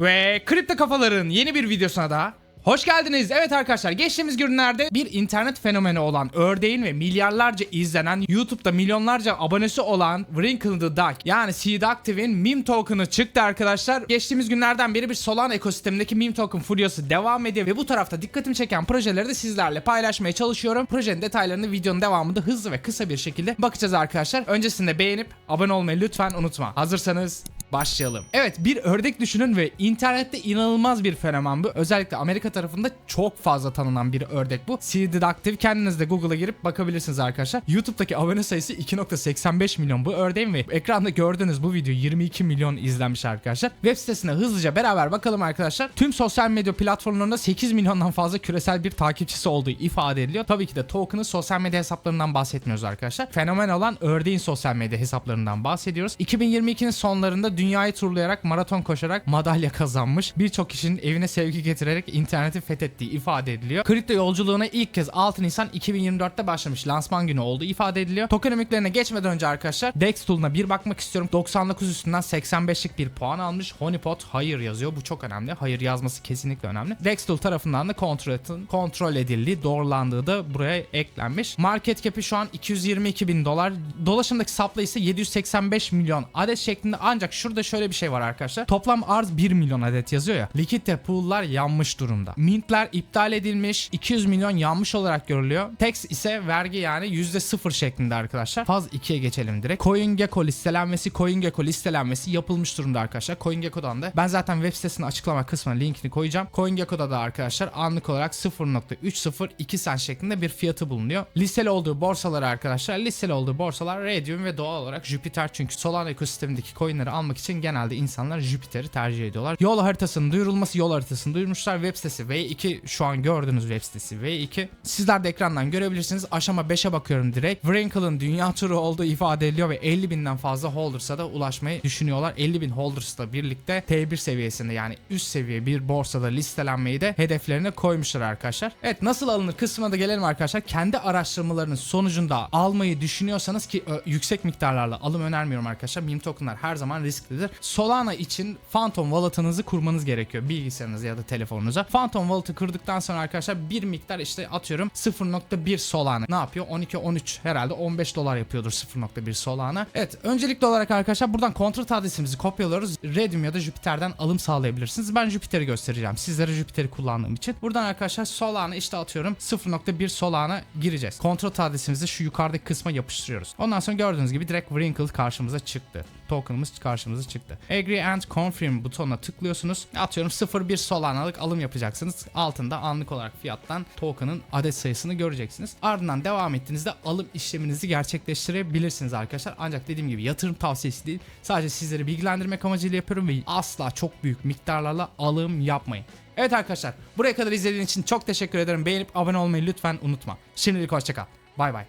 Ve Kripto Kafaların yeni bir videosuna da hoş geldiniz. Evet arkadaşlar geçtiğimiz günlerde bir internet fenomeni olan ördeğin ve milyarlarca izlenen YouTube'da milyonlarca abonesi olan Wrinkle the Duck yani Seed Active'in meme token'ı çıktı arkadaşlar. Geçtiğimiz günlerden beri bir Solana ekosistemindeki meme token furyası devam ediyor ve bu tarafta dikkatimi çeken projeleri de sizlerle paylaşmaya çalışıyorum. Projenin detaylarını videonun devamında hızlı ve kısa bir şekilde bakacağız arkadaşlar. Öncesinde beğenip abone olmayı lütfen unutma. Hazırsanız Başlayalım. Evet bir ördek düşünün ve internette inanılmaz bir fenomen bu. Özellikle Amerika tarafında çok fazla tanınan bir ördek bu. Seed Deductive kendiniz de Google'a girip bakabilirsiniz arkadaşlar. YouTube'daki abone sayısı 2.85 milyon bu ördeğin ve ekranda gördüğünüz bu video 22 milyon izlenmiş arkadaşlar. Web sitesine hızlıca beraber bakalım arkadaşlar. Tüm sosyal medya platformlarında 8 milyondan fazla küresel bir takipçisi olduğu ifade ediliyor. Tabii ki de token'ın sosyal medya hesaplarından bahsetmiyoruz arkadaşlar. Fenomen olan ördeğin sosyal medya hesaplarından bahsediyoruz. 2022'nin sonlarında dünyayı turlayarak maraton koşarak madalya kazanmış. Birçok kişinin evine sevgi getirerek interneti fethettiği ifade ediliyor. Kripto yolculuğuna ilk kez 6 Nisan 2024'te başlamış lansman günü olduğu ifade ediliyor. Tokenomiklerine geçmeden önce arkadaşlar Dex Tool'una bir bakmak istiyorum. 99 üstünden 85'lik bir puan almış. Honeypot hayır yazıyor. Bu çok önemli. Hayır yazması kesinlikle önemli. Dex Tool tarafından da kontrol, kontrol edildiği, doğrulandığı da buraya eklenmiş. Market cap'i şu an 222 bin dolar. Dolaşımdaki supply ise 785 milyon adet şeklinde ancak şurada şöyle bir şey var arkadaşlar. Toplam arz 1 milyon adet yazıyor ya. Likidite pool'lar yanmış durumda. Mintler iptal edilmiş. 200 milyon yanmış olarak görülüyor. Tax ise vergi yani %0 şeklinde arkadaşlar. Faz 2'ye geçelim direkt. CoinGecko listelenmesi, CoinGecko listelenmesi yapılmış durumda arkadaşlar. CoinGecko'dan da ben zaten web sitesinin açıklama kısmına linkini koyacağım. CoinGecko'da da arkadaşlar anlık olarak 0.302 cent şeklinde bir fiyatı bulunuyor. Listeli olduğu borsalar arkadaşlar. Listeli olduğu borsalar Radium ve doğal olarak Jupiter. Çünkü Solana ekosistemindeki coinleri almak için genelde insanlar Jupiter'i tercih ediyorlar. Yol haritasının duyurulması yol haritasını duyurmuşlar. Web sitesi V2 şu an gördüğünüz web sitesi V2. Sizler de ekrandan görebilirsiniz. Aşama 5'e bakıyorum direkt. Wrinkle'ın dünya turu olduğu ifade ediliyor ve 50 binden fazla holders'a da ulaşmayı düşünüyorlar. 50 bin holders'la birlikte T1 seviyesinde yani üst seviye bir borsada listelenmeyi de hedeflerine koymuşlar arkadaşlar. Evet nasıl alınır kısmına da gelelim arkadaşlar. Kendi araştırmalarının sonucunda almayı düşünüyorsanız ki yüksek miktarlarla alım önermiyorum arkadaşlar. Meme tokenlar her zaman risklidir. Solana için Phantom Wallet'ınızı kurmanız gerekiyor bilgisayarınıza ya da telefonunuza. Phantom Wallet'ı kırdıktan sonra arkadaşlar bir miktar işte atıyorum 0.1 Solana. Ne yapıyor? 12-13 herhalde 15 dolar yapıyordur 0.1 Solana. Evet öncelikli olarak arkadaşlar buradan kontrat adresimizi kopyalıyoruz. Radium ya da Jupiter'den alım sağlayabilirsiniz. Ben Jupiter'i göstereceğim. Sizlere Jupiter'i kullandığım için. Buradan arkadaşlar Solana işte atıyorum 0.1 Solana gireceğiz. Kontrat adresimizi şu yukarıdaki kısma yapıştırıyoruz. Ondan sonra gördüğünüz gibi direkt Wrinkle karşımıza çıktı. Token'ımız karşımıza çıktı. Agree and Confirm butonuna tıklıyorsunuz. Atıyorum 0.1 Solana'lık alım yapacaksınız. Altında anlık olarak fiyattan token'ın adet sayısını göreceksiniz. Ardından devam ettiğinizde alım işleminizi gerçekleştirebilirsiniz arkadaşlar. Ancak dediğim gibi yatırım tavsiyesi değil. Sadece sizleri bilgilendirmek amacıyla yapıyorum ve asla çok büyük miktarlarla alım yapmayın. Evet arkadaşlar buraya kadar izlediğiniz için çok teşekkür ederim. Beğenip abone olmayı lütfen unutma. Şimdilik hoşçakal. Bay bay.